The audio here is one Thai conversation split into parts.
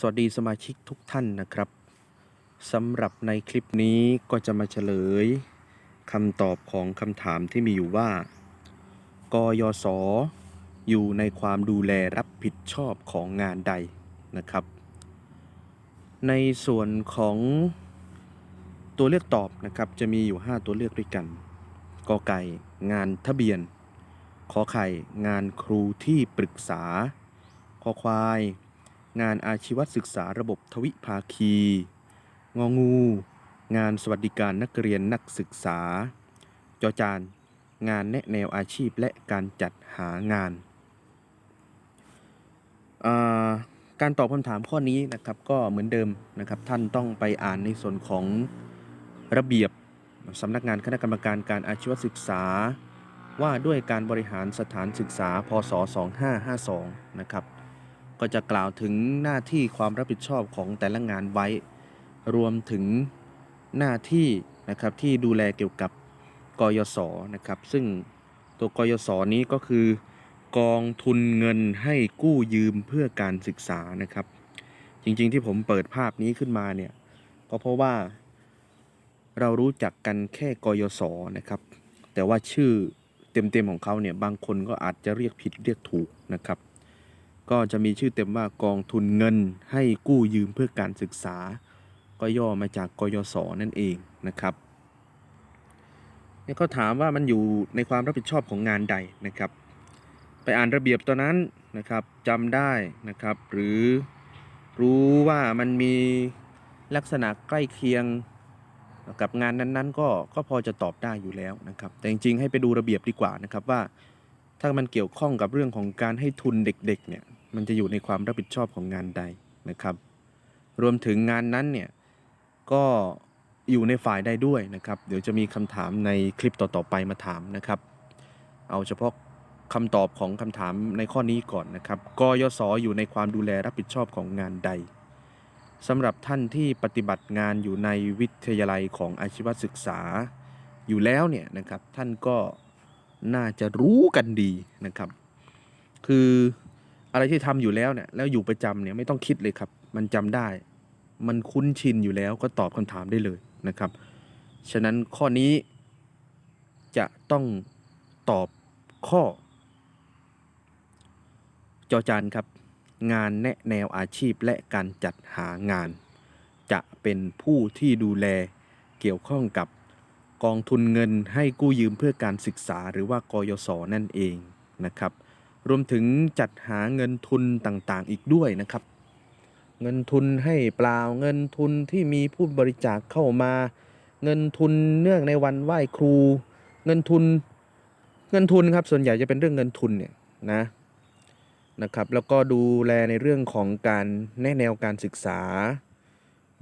สวัสดีสมาชิกทุกท่านนะครับสำหรับในคลิปนี้ก็จะมาเฉลยคำตอบของคำถามที่มีอยู่ว่า กยศอยู่ในความดูแลรับผิดชอบของงานใดนะครับ ในส่วนของตัวเลือกตอบนะครับจะมีอยู่ 5 ตัวเลือกด้วยกันกอไก่งานทะเบียนขอไข่งานครูที่ปรึกษาขอควาย งานอาชีวศึกษาระบบทวิภาคี งองู งานสวัสดิการนักเรียนนักศึกษา จอจาน งานแนะแนวอาชีพและการจัดหางานาการตอบคำถามข้อนี้นะครับก็เหมือนเดิมนะครับท่านต้องไปอ่านในส่วนของระเบียบสำนักงานคณะกรรมการการอาชีวศึกษา ว่าด้วยการบริหารสถานศึกษา พศ 2552 นะครับ ก็จะกล่าวถึงหน้าที่ความรับผิดชอบของแต่ละงานไว้ รวมถึงหน้าที่นะครับที่ดูแลเกี่ยวกับกยศนะครับซึ่งตัวกยศนี้ก็คือกองทุนเงินให้กู้ยืมเพื่อการศึกษานะครับ จริงๆที่ผมเปิดภาพนี้ขึ้นมาเนี่ยก็เพราะว่าเรารู้จักกันแค่กยศนะครับ แต่ว่าชื่อเต็มๆของเขาเนี่ยบางคนก็อาจจะเรียกผิดเรียกถูกนะครับ ก็จะมีชื่อเต็มว่ากองทุนเงินให้กู้ยืมเพื่อการศึกษา ก็ย่อมาจากกยศนั่นเองนะครับนี่ก็ถามว่ามันอยู่ในความรับผิดชอบของงานใดนะครับ ไปอ่านระเบียบตัวนั้นนะครับจำได้นะครับ หรือรู้ว่ามันมีลักษณะใกล้เคียงกับงานนั้นๆ ก็ก็พอจะตอบได้อยู่แล้วนะครับ แต่จริงๆให้ไปดูระเบียบดีกว่านะครับว่า ถ้ามันเกี่ยวข้องกับเรื่องของการให้ทุนเด็กๆเนี่ย มันจะอยู่ในความรับผิดชอบของงานใดนะครับ รวมถึงงานนั้นเนี่ยก็อยู่ในฝ่ายใดด้วยนะครับ เดี๋ยวจะมีคำถามในคลิปต่อๆไปมาถามนะครับ เอาเฉพาะคำตอบของคำถามในข้อนี้ก่อนนะครับกยศอยู่ในความดูแลรับผิดชอบของงานใดสำหรับท่านที่ปฏิบัติงานอยู่ในวิทยาลัยของอาชีวศึกษาอยู่แล้วเนี่ยนะครับท่านก็น่าจะรู้กันดีนะครับ คือ อะไรที่ทำอยู่แล้วเนี่ยแล้วอยู่ประจำเนี่ยไม่ต้องคิดเลยครับ มันจำได้ มันคุ้นชินอยู่แล้วก็ตอบคำถามได้เลยนะครับ ฉะนั้นข้อนี้จะต้องตอบข้อ จอจานครับ งานแนะแนวอาชีพและการจัดหางาน จะเป็นผู้ที่ดูแลเกี่ยวข้องกับกองทุนเงินให้กู้ยืมเพื่อการศึกษาหรือว่ากยศนั่นเองนะครับ รวมถึงจัดหาเงินทุนต่างๆ อีกด้วยนะครับ เงินทุนให้เปล่าเงินทุนที่มีผู้บริจาคเข้ามา เงินทุนเนื่องในวันไหว้ครู เงินทุนเงินทุนครับส่วนใหญ่จะเป็นเรื่องเงินทุนเนี่ยนะนะครับแล้วก็ดูแลในเรื่องของการแนะแนวการศึกษา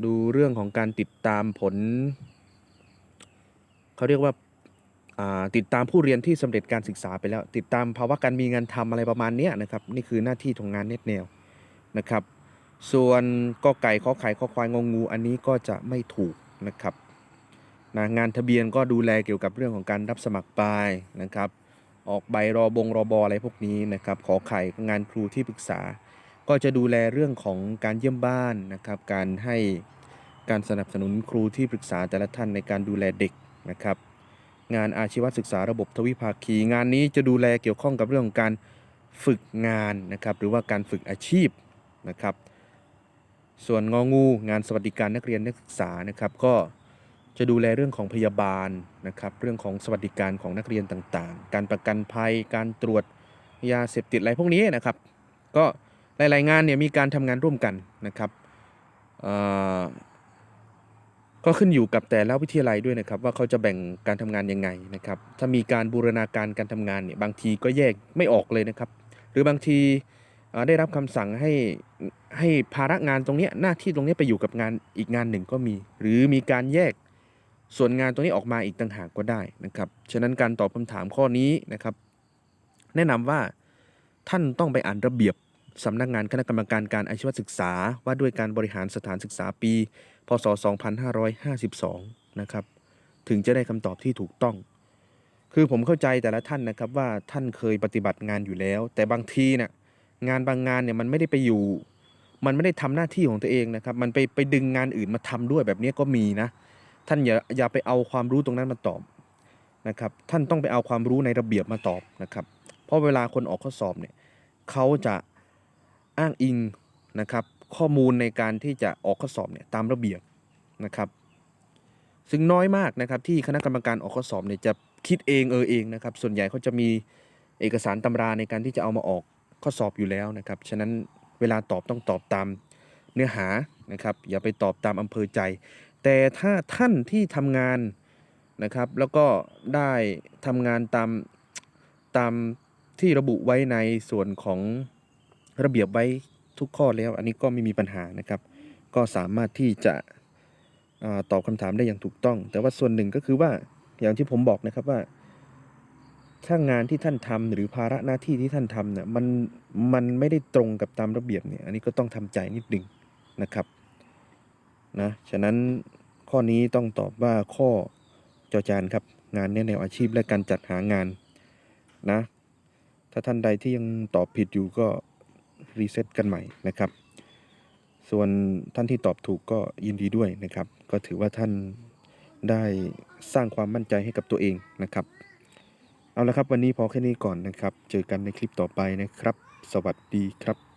ดูเรื่องของการติดตามผล เขาเรียกว่าอ่า ติดตามผู้เรียนที่สำเร็จการศึกษาไปแล้ว ติดตามภาวะการมีงานทำอะไรประมาณนี้นะครับ นี่คือหน้าที่ของงานเน็ตแนวนะครับ ส่วนกอไก่ขอไข่ขอควายงงู อันนี้ก็จะไม่ถูกนะครับนะงานทะเบียนก็ดูแลเกี่ยวกับเรื่องของการรับสมัครไปนะครับ ออกใบรอบงรอบออะไรพวกนี้นะครับ ขอไข่งานครูที่ปรึกษา ก็จะดูแลเรื่องของการเยี่ยมบ้านนะครับ การให้การสนับสนุนครูที่ปรึกษาแต่ละท่านในการดูแลเด็กนะครับ งานอาชีวศึกษาระบบทวิภาคี งานนี้จะดูแลเกี่ยวข้องกับเรื่องของการฝึกงานนะครับหรือว่าการฝึกอาชีพนะครับส่วนงองูงานสวัสดิการนักเรียนนักศึกษานะครับก็จะดูแลเรื่องของพยาบาลนะครับเรื่องของสวัสดิการของนักเรียนต่างๆ การประกันภัย การตรวจยาเสพติดอะไรพวกนี้นะครับก็หลายๆงานเนี่ยมีการทำงานร่วมกันนะครับเอ่อ ก็ขึ้นอยู่กับแต่ละวิทยาลัยด้วยนะครับ ว่าเขาจะแบ่งการทำงานยังไงนะครับ ถ้ามีการบูรณาการการทำงานเนี่ยบางทีก็แยกไม่ออกเลยนะครับ หรือบางทีได้รับคำสั่งให้ให้ภาระงานตรงนี้หน้าที่ตรงนี้ไปอยู่กับงานอีกงานหนึ่งก็มี หรือมีการแยกส่วนงานตรงนี้ออกมาอีกต่างหากก็ได้นะครับฉะนั้นการตอบคำถามข้อนี้นะครับ แนะนำว่าท่านต้องไปอ่านระเบียบ สำนักงานคณะกรรมการการอาชีวศึกษา ว่าด้วยการบริหารสถานศึกษาปี พศ 2552 นะครับ ถึงจะได้คำตอบที่ถูกต้อง คือผมเข้าใจแต่ละท่านนะครับว่าท่านเคยปฏิบัติงานอยู่แล้ว แต่บางทีนะ่ะงานบางงานเนี่ยมันไม่ได้ไปอยู่ มันไม่ได้ทำหน้าที่ของตัวเองนะครับ มันไปไปดึงงานอื่นมาทำด้วยแบบนี้ก็มีนะ ท่านอย่าอย่าไปเอาความรู้ตรงนั้นมาตอบนะครับ ท่านต้องไปเอาความรู้ในระเบียบมาตอบนะครับ เพราะเวลาคนออกข้อสอบเนี่ยเขาจะ อ้างอิงนะครับข้อมูลในการที่จะออกข้อสอบเนี่ยตามระเบียบนะครับ ซึ่งน้อยมากนะครับที่คณะกรรมการออกข้อสอบเนี่ยจะคิดเองเออเองนะครับ ส่วนใหญ่เขาจะมีเอกสารตำราในการที่จะเอามาออกข้อสอบอยู่แล้วนะครับ ฉะนั้นเวลาตอบต้องตอบตามเนื้อหานะครับ อย่าไปตอบตามอำเภอใจ แต่ถ้าท่านที่ทำงานนะครับ แล้วก็ได้ทำงานตามตามที่ระบุไว้ในส่วนของ ระเบียบไว้ทุกข้อแล้ว อันนี้ก็ไม่มีปัญหานะครับ ก็สามารถที่จะอตอบคำถามได้อย่างถูกต้อง แต่ว่าส่วนหนึ่งก็คือว่าอย่างที่ผมบอกนะครับว่าถ้างานที่ท่านทำหรือภาระหน้าที่ที่ท่านทำเนี่ยมันมันไม่ได้ตรงกับตามระเบียบเนี่ยอันนี้ก็ต้องทำใจนิดหนึ่งนะครับนะฉะนั้นข้อนี้ต้องตอบว่าข้อจอจานครับงานแนะแนวอาชีพและการจัดหางานนะถ้าท่านใดที่ยังตอบผิดอยู่ก็ รีเซ็ตกันใหม่นะครับ ส่วนท่านที่ตอบถูกก็ยินดีด้วยนะครับ ก็ถือว่าท่านได้สร้างความมั่นใจให้กับตัวเองนะครับ เอาละครับวันนี้พอแค่นี้ก่อนนะครับ เจอกันในคลิปต่อไปนะครับ สวัสดีครับ